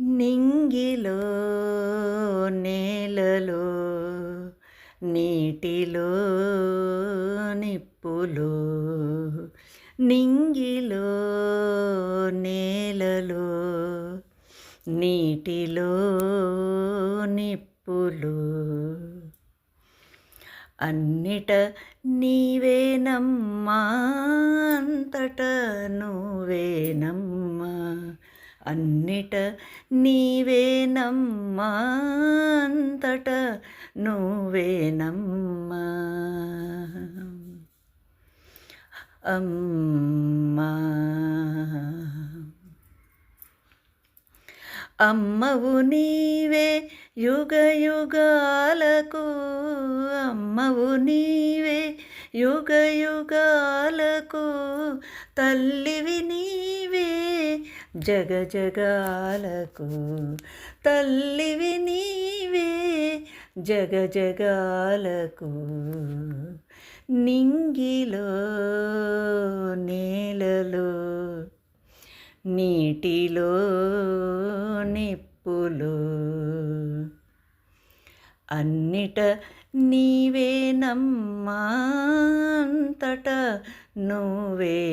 నింగిలో నేలలో నీటిలో నిప్పులో. నింగిలో నేలలో నీటిలో నిప్పులు. అన్నిట నీవేనమ్మా అంతట నువ్వేనమ్మా అన్నిట నీవేనమ్మా అంతట నువ్వేనమ్మా అమ్మా. అమ్మవు నీవే యుగ యుగాలకు అమ్మవు నీవే యుగ యుగాలకు తల్లివి నీ జగ జగాలకు తల్లివి నీవే జగ జగాలకు నింగిలో నేలలో నీటిలో నిప్పులు. అన్నిట నీవేనమ్మా అంతట నువ్వేనమ్మా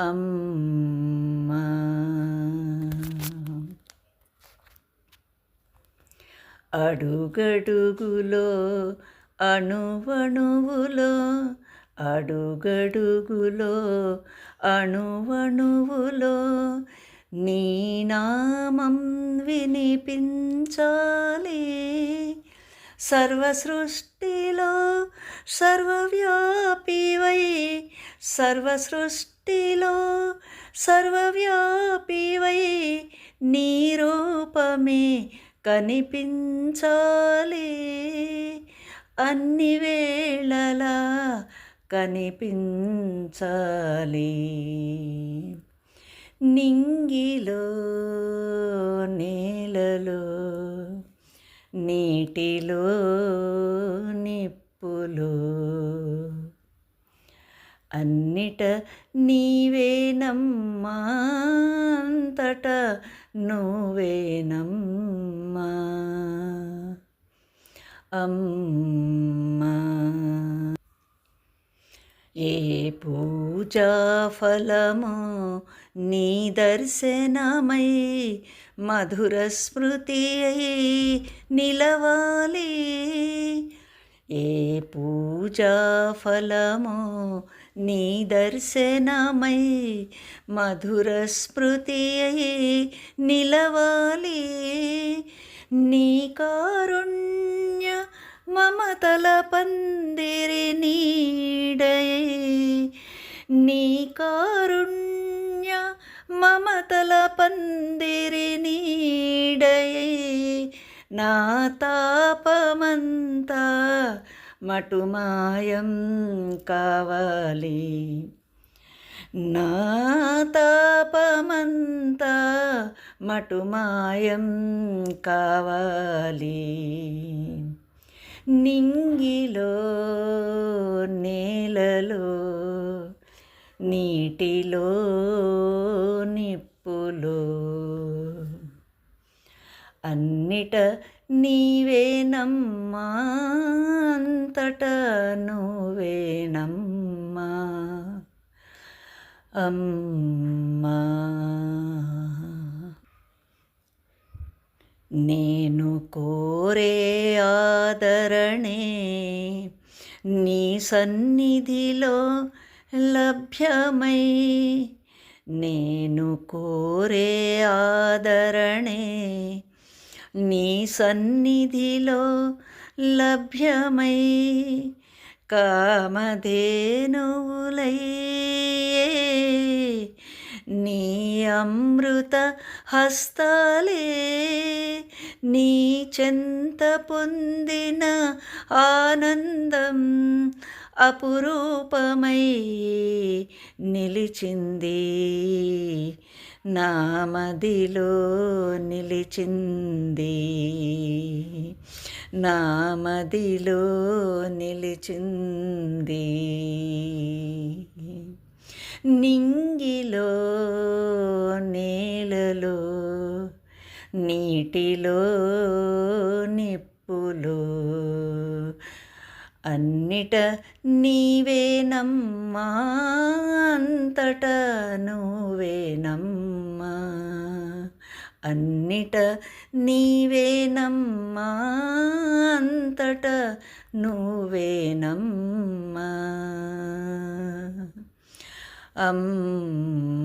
అమ్మ. అడుగడుగులో అణువణువులో అడుగడుగులో అణువణువులో నీ నామం వినిపించాలి. సర్వసృష్టిలో సర్వవ్యాపివై సర్వ సృష్టిలో సర్వవ్యాపివై నీ రూపమే కనిపించాలి. అన్ని వేళలా కనిపించాలి. నింగిలో నీలలో నీటిలో నిప్పులో అన్నిట నీవేనమ్మా అంతట నువ్వేనమ్మా అమ్మా. ఏ పూజా ఫలము నీ దర్శనమై మధుర స్మృతి అయి నిలవాలి. ఏ పూజా ఫలము నీ దర్శనమై మధుర స్మృతి అయి నిలవాలి. నీ కారుణ్య మమతల పందిరి నీడయై. నీ కారుణ్య మమతల పందిరి నీడయై. నా తాపమంతా మటుమాయం కావాలి. నా తాపమంతా మటుమాయం కావాలి. నింగిలో నేలలో నీటిలో అన్నిట నీవేనమ్మా అంతట నువ్వేనమ్మా అమ్మా. నేను కోరే ఆదరణే నీ సన్నిధిలో లభ్యమై. నేను కోరే ఆదరణే నీ సన్నిధిలో లభ్యమై కామధేనువులై. నీ అమృత హస్తాలే నీ చెంత పొందిన ఆనందం అపురూపమై నిలిచింది. నామదిలో నిలిచింది. నామదిలో నిలిచింది. నింగిలో నేలలో నీటిలో నిప్పులో అన్నిట నీవేనమ్మా అంతట నువ్వేనమ్మా అన్నిట నీవేనమ్మా అంతట నువ్వేనమ్మా అమ్మ